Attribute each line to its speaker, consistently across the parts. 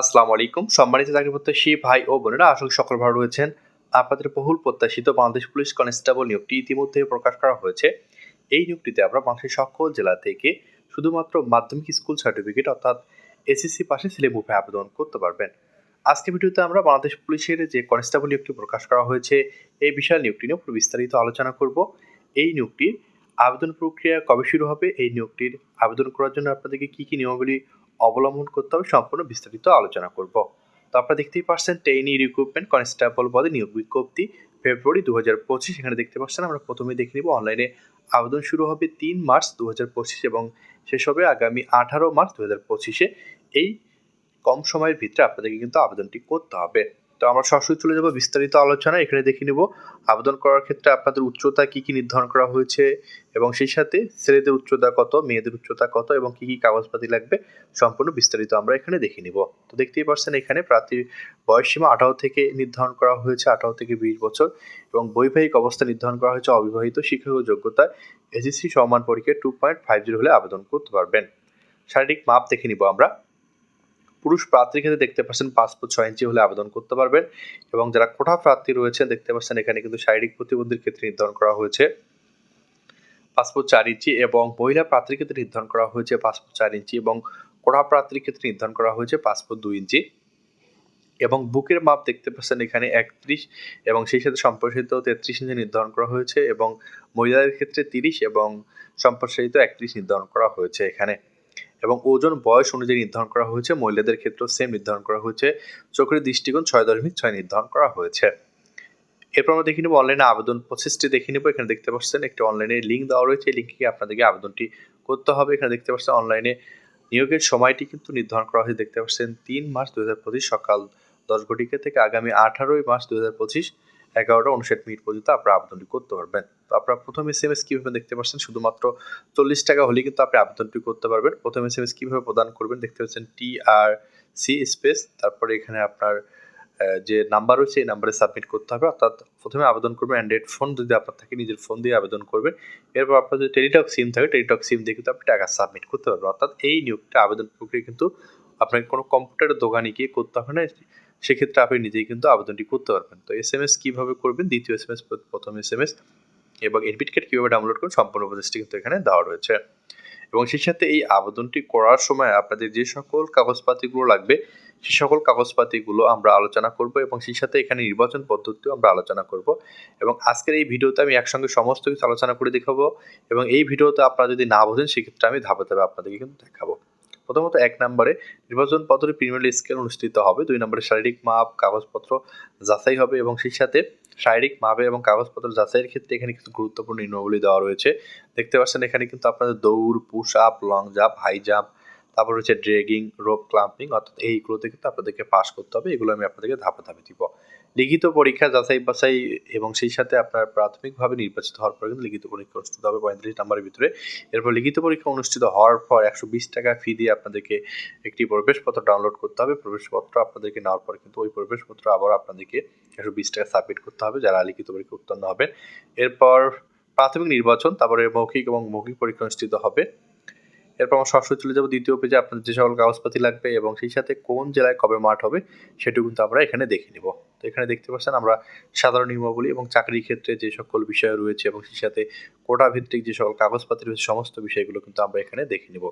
Speaker 1: আসসালামু আলাইকুম। সম্মানিত চাকরি প্রত্যাশী ভাই ও বোনেরা, আশা সকল ভালো রয়েছেন। আপনাদের বহুল প্রত্যাশিত বাংলাদেশ পুলিশ কনস্টেবল নিয়োগটি ইতিমধ্যে প্রকাশ করা হয়েছে। এই নিয়োগটিতে আমরা বাংলাদেশের সকল জেলা থেকে শুধুমাত্র মাধ্যমিক স্কুল সার্টিফিকেট, অর্থাৎ এসএসসি পাশে মুভে আবেদন করতে পারবেন। আজকে ভিডিওতে আমরা বাংলাদেশ পুলিশের যে কনস্টেবল নিয়োগটি প্রকাশ করা হয়েছে, এই বিষয়ে নিয়োগটি নিয়ে বিস্তারিত আলোচনা করব। এই নিয়োগটির আবেদন প্রক্রিয়া কবে শুরু হবে? এই নিয়োগটির আবেদন করার জন্য আপনাদেরকে কী কী নিয়মাবলী অবলম্বন করতে হবে, সম্পূর্ণ বিস্তারিত আলোচনা করব। তো আপনারা দেখতেই পাচ্ছেন ট্রেনি রিক্রুটমেন্ট কনস্টেবল পদে নিয়োগ বিজ্ঞপ্তি ফেব্রুয়ারি দু হাজার পঁচিশ, এখানে দেখতে পাচ্ছেন আমরা প্রথমে দেখে নিব অনলাইনে আবেদন শুরু হবে তিন মার্চ দু হাজার পঁচিশ এবং শেষ হবে আগামী আঠারো মার্চ দু হাজার পঁচিশে। এই কম সময়ের ভিতরে আপনাদেরকে কিন্তু আবেদনটি করতে হবে। তো আমরা সরাসরি চলে যাব বিস্তারিত আলোচনা এখানে দেখে নিব আবেদন করার ক্ষেত্রে আপনাদের উচ্চতা কি কি নির্ধারণ করা হয়েছে এবং সেই সাথে ছেলেদের উচ্চতা কত, মেয়েদের উচ্চতা কত এবং কি কি কাগজপাতি লাগবে সম্পূর্ণ বিস্তারিত আমরা এখানে দেখে নিব। তো দেখতেই পাচ্ছেন এখানে প্রার্থীর বয়সসীমা আঠারো থেকে নির্ধারণ করা হয়েছে, আঠারো থেকে বিশ বছর এবং বৈবাহিক অবস্থা নির্ধারণ করা হয়েছে, অবিবাহিত শিক্ষাগত যোগ্যতা এসএসসি সমান পরীক্ষায় টু পয়েন্ট ফাইভ জিরো হলে আবেদন করতে পারবেন। শারীরিক মাপ দেখে নিব আমরা। পুরুষ প্রার্থীর ক্ষেত্রে দেখতে পাচ্ছেন পাঁচ ফুট ছয় ইঞ্চি হলে আবেদন করতে পারবেন এবং যারা কোঠা প্রার্থী রয়েছেন, দেখতে পাচ্ছেন এখানে কিন্তু শারীরিক প্রতিবন্ধীর ক্ষেত্রে নির্ধারণ করা হয়েছে। ফুট চার ইঞ্চি এবং মহিলা প্রার্থীর ক্ষেত্রে নির্ধারণ করা হয়েছে ফুট চার ইঞ্চি এবং কোঠা প্রার্থীর ক্ষেত্রে নির্ধারণ করা হয়েছে ফুট দুই ইঞ্চি। এবং বুকের মাপ দেখতে পাচ্ছেন এখানে একত্রিশ এবং সেই সাথে সম্প্রসারিত তেত্রিশ ইঞ্চি নির্ধারণ করা হয়েছে এবং মহিলাদের ক্ষেত্রে তিরিশ এবং সম্প্রসারিত একত্রিশ নির্ধারণ করা হয়েছে এখানে। এবং ওজন বয়স অনুযায়ী নির্ধারণ করা হয়েছে। মহিলাদের ক্ষেত্রেও সেম নির্ধারণ করা হয়েছে। চোখের দৃষ্টিকোণ ছয় দশমিক ছয় নির্ধারণ করা হয়েছে। এরপর আমরা দেখে নেব অনলাইনে আবেদন প্রসেসটি দেখে নেব। এখানে দেখতে পাচ্ছেন একটি অনলাইনে লিঙ্ক দেওয়া রয়েছে। এই লিঙ্কে আপনাদেরকে আবেদনটি করতে হবে। এখানে দেখতে পাচ্ছেন অনলাইনে নিয়োগের সময়টি কিন্তু নির্ধারণ করা হয়েছে। দেখতে পাচ্ছেন তিন মার্চ দু সকাল দশ ঘটিকা থেকে আগামী আঠারোই মার্চ দু এগারোটা উনষাট মিনিট পর্যন্ত আপনারা আবেদনটি করতে পারবেন। তো আপনারা প্রথম এস এম এস কীভাবে দেখতে পাচ্ছেন? শুধুমাত্র চল্লিশ টাকা হলেই কিন্তু আপনি আবেদনটি করতে পারবেন। প্রথম এস এম এস কীভাবে প্রদান করবেন দেখতে পাচ্ছেন টি আর সি স্পেস তারপরে এখানে আপনার যে নাম্বার রয়েছে এই নাম্বারে সাবমিট করতে হবে। অর্থাৎ প্রথমে আবেদন করবেন অ্যান্ড্রয়েড ফোন যদি আপনার থাকে নিজের ফোন দিয়ে আবেদন করবেন। এরপর আপনার যদি টেলিটক সিম থাকে টেলিটক সিম দিয়ে কিন্তু আপনি টাকা সাবমিট করতে পারবেন। অর্থাৎ এই নিয়োগটা আবেদন প্রক্রিয়া কিন্তু আপনাকে কোনো কম্পিউটারের দোকানে গিয়ে করতে হবে না। সেক্ষেত্রে আপনি নিজেই কিন্তু আবেদনটি করতে পারবেন। তো এস এম এস কীভাবে করবেন? দ্বিতীয় এস এম এস প্রথম এস এম এস এবং এডমিট কার্ড কীভাবে ডাউনলোড করবেন? সম্পূর্ণ প্রসেসটি কিন্তু এখানে দেওয়া রয়েছে। এবং সেই সাথে এই আবেদনটি করার সময় আপনাদের যে সকল কাগজপাতিগুলো লাগবে, সে সকল কাগজপাতিগুলো আমরা আলোচনা করব এবং সেই সাথে এখানে নির্বাচন পদ্ধতিও আমরা আলোচনা করব। এবং আজকের এই ভিডিওতে আমি একসঙ্গে সমস্ত কিছু আলোচনা করে দেখাবো এবং এই ভিডিওতে আপনারা যদি না বোঝেন, সেক্ষেত্রে আমি ধাপে ধাপে আপনাদেরকে কিন্তু দেখাবো। প্রথমত এক নম্বরে নির্বাচন পত্রে প্রিমিয়ার স্কেল অনুষ্ঠিত হবে। দুই নম্বরে শারীরিক মাপ, কাগজপত্র যাচাই হবে এবং সেই সাথে শারীরিক মাপে এবং কাগজপত্র যাচাইয়ের ক্ষেত্রে এখানে কিন্তু গুরুত্বপূর্ণ নিয়মাবলী দেওয়া রয়েছে। দেখতে পাচ্ছেন এখানে কিন্তু আপনাদের দৌড় push up long jump high jump তারপর হচ্ছে ড্রেগিং রোপ ক্লাম্পিং অর্থাৎ এইগুলোতে কিন্তু আপনাদেরকে পাস করতে হবে। এগুলো আমি আপনাদেরকে ধাপে ধাপে দিব। লিখিত পরীক্ষা, যাচাই বাছাই এবং সেই সাথে আপনার প্রাথমিকভাবে নির্বাচিত হওয়ার পর কিন্তু লিখিত পরীক্ষা অনুষ্ঠিত হবে পঁয়ত্রিশ নম্বরের ভিতরে। এরপর লিখিত পরীক্ষা অনুষ্ঠিত হওয়ার পর একশো বিশ টাকা ফি দিয়ে আপনাদেরকে একটি প্রবেশপত্র ডাউনলোড করতে হবে। প্রবেশপত্র আপনাদেরকে নেওয়ার পর কিন্তু ওই প্রবেশপত্র আবার আপনাদেরকে একশো বিশ টাকা সাবমিট করতে হবে, যারা লিখিত পরীক্ষা উত্তীর্ণ হবেন। এরপর প্রাথমিক নির্বাচন, তারপরে মৌখিক এবং মৌখিক পরীক্ষা অনুষ্ঠিত হবে। এরপর আমরা সরাসরি চলে যাব দ্বিতীয় পেজে আপনাদের যে সকল কাগজপাতি লাগবে এবং সেই সাথে কোন জেলায় কবে মাঠ হবে সেটুকু কিন্তু আমরা এখানে দেখে নিব। তো এখানে দেখতে পাচ্ছেন আমরা সাধারণ নিয়মাবলী এবং চাকরির ক্ষেত্রে যে সকল বিষয় রয়েছে এবং সেই সাথে কোটা ভিত্তিক যে সকল কাগজপাতি রয়েছে, সমস্ত বিষয়গুলো কিন্তু আমরা এখানে দেখে নিব।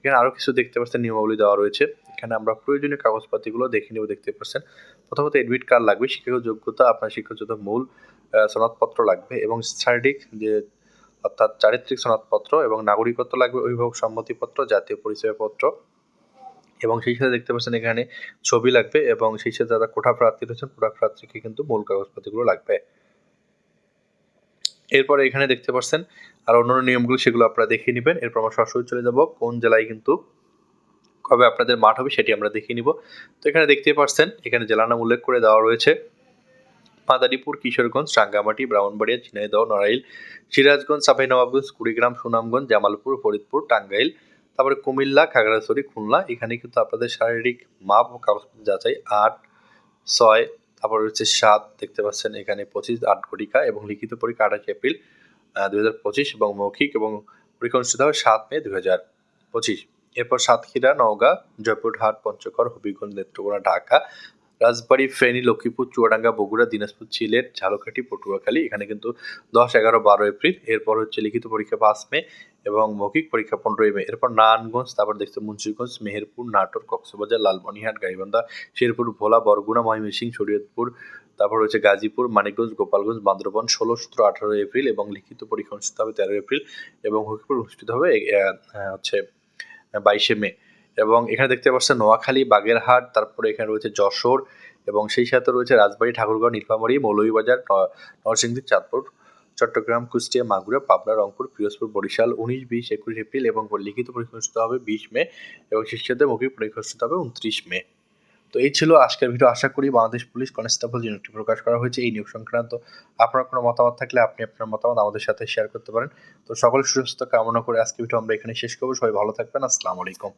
Speaker 1: এখানে আরও কিছু দেখতে পাচ্ছেন, নিয়মাবলী দেওয়া রয়েছে। এখানে আমরা প্রয়োজনীয় কাগজপাতিগুলো দেখে নেব, দেখতে পাচ্ছেন। প্রথমত এডমিট কার্ড লাগবে, শিক্ষাগত যোগ্যতা, আপনার শিক্ষাগত মূল সনদপত্র লাগবে এবং শারীরিক যে অর্থাৎ চারিত্রিক সনদপত্র এবং নাগরিকত্ব লাগবে অভিভাবক সম্মতিপত্র, জাতীয় পরিচয়পত্র। এবং সেই সাথে দেখতে পাচ্ছেন এখানে ছবি লাগবে এবং সেই সাথে যারা কোঠা প্রার্থী রয়েছেন, কোঠা প্রার্থীকে কিন্তু মূল কাগজপত্রগুলো লাগবে। এরপরে এখানে দেখতে পাচ্ছেন আর অন্যান্য নিয়মগুলো, সেগুলো আপনারা দেখে নেবেন। এরপর আমরা সরাসরি চলে যাব কোন জেলায় কিন্তু কবে আপনাদের মাঠ হবে সেটি আমরা দেখে নিব। তো এখানে দেখতে পাচ্ছেন, এখানে জেলার নাম উল্লেখ করে দেওয়া রয়েছে। মাদারীপুর কিশোরগঞ্জ, রাঙ্গামাটি, ব্রাহ্মণবাড়িয়া, ঝিনাইদহ, নড়াইল, সিরাজগঞ্জ নবাবগঞ্জ কুড়িগ্রাম, সুনামগঞ্জ, জামালপুর, ফরিদপুর, টাঙ্গাইল, তারপরে কুমিল্লা, খাগড়াছড়ি, খুলনা। এখানে কিন্তু আপনাদের শারীরিক মাপ ও কাগজপত্র যাচাই আট, ছয়, তারপর হচ্ছে সাত, দেখতে পাচ্ছেন এখানে পঁচিশ, আট ঘটিকা এবং লিখিত পরীক্ষা আঠাশে এপ্রিল দুই হাজার পঁচিশ এবং মৌখিক এবং পরীক্ষা অনুষ্ঠিত হবে সাত মে, দুই হাজার পঁচিশ। এরপর সাতক্ষীরা, নওগাঁ, জয়পুরহাট, পঞ্চগড়, হবিগঞ্জ, নেত্রকোনা, ঢাকা রাজবাড়ী, ফেনী, লক্ষ্মীপুর, চুয়াডাঙ্গা, বগুড়া, দিনাজপুর, সিলেট, ঝালকাঠি, পটুয়াখালী, এখানে কিন্তু দশ, এগারো, বারো এপ্রিল। এরপর হচ্ছে লিখিত পরীক্ষা পাঁচ মে এবং মৌখিক পরীক্ষা পনেরোই মে। এরপর নারায়ণগঞ্জ, তারপর দেখতে মুন্সিগঞ্জ, মেহেরপুর, নাটোর, কক্সবাজার লালমনিহাট গাইবান্ধা, শেরপুর, ভোলা, বরগুনা, ময়মনসিংহ, শরীয়তপুর, তারপর হচ্ছে গাজীপুর, মানিকগঞ্জ, গোপালগঞ্জ, বান্দরবান, ষোলো, সতেরো, আঠারো এপ্রিল এবং লিখিত পরীক্ষা অনুষ্ঠিত হবে তেরো এপ্রিল এবং পরীক্ষা অনুষ্ঠিত হবে হচ্ছে বাইশে মে। এবং এখানে দেখতে পাচ্ছেন নোয়াখালী, বাগেরহাট, তারপরে এখানে রয়েছে যশোর এবং সেই সাথে রয়েছে রাজবাড়ী, ঠাকুরগাঁও, নীলফামারী, মৌলভীবাজার নরসিংদী, চাঁদপুর, চট্টগ্রাম, কুষ্টিয়া, মাগুরা, পাবনা, রংপুর, পিরোজপুর, বরিশাল, উনিশ, বিশ, একুশ, এপ্রিল এবং লিখিত পরীক্ষা অনুষ্ঠিত হবে বিশ মে এবং সাথে মৌখিক পরীক্ষা অনুষ্ঠিত হবে উনত্রিশ মে। তো এই ছিল আজকের ভিডিও। আশা করি বাংলাদেশ পুলিশ কনস্টেবল যে নিয়োগটি প্রকাশ করা হয়েছে এই নিয়োগ সংক্রান্ত আপনার কোনো মতামত থাকলে আপনি আপনার মতামত আমাদের সাথে শেয়ার করতে পারেন। তো সকল সুস্বাস্থ্য কামনা করে আজকে ভিডিও আমরা এখানে শেষ করব। সবাই ভালো থাকবেন। আসসালামু আলাইকুম।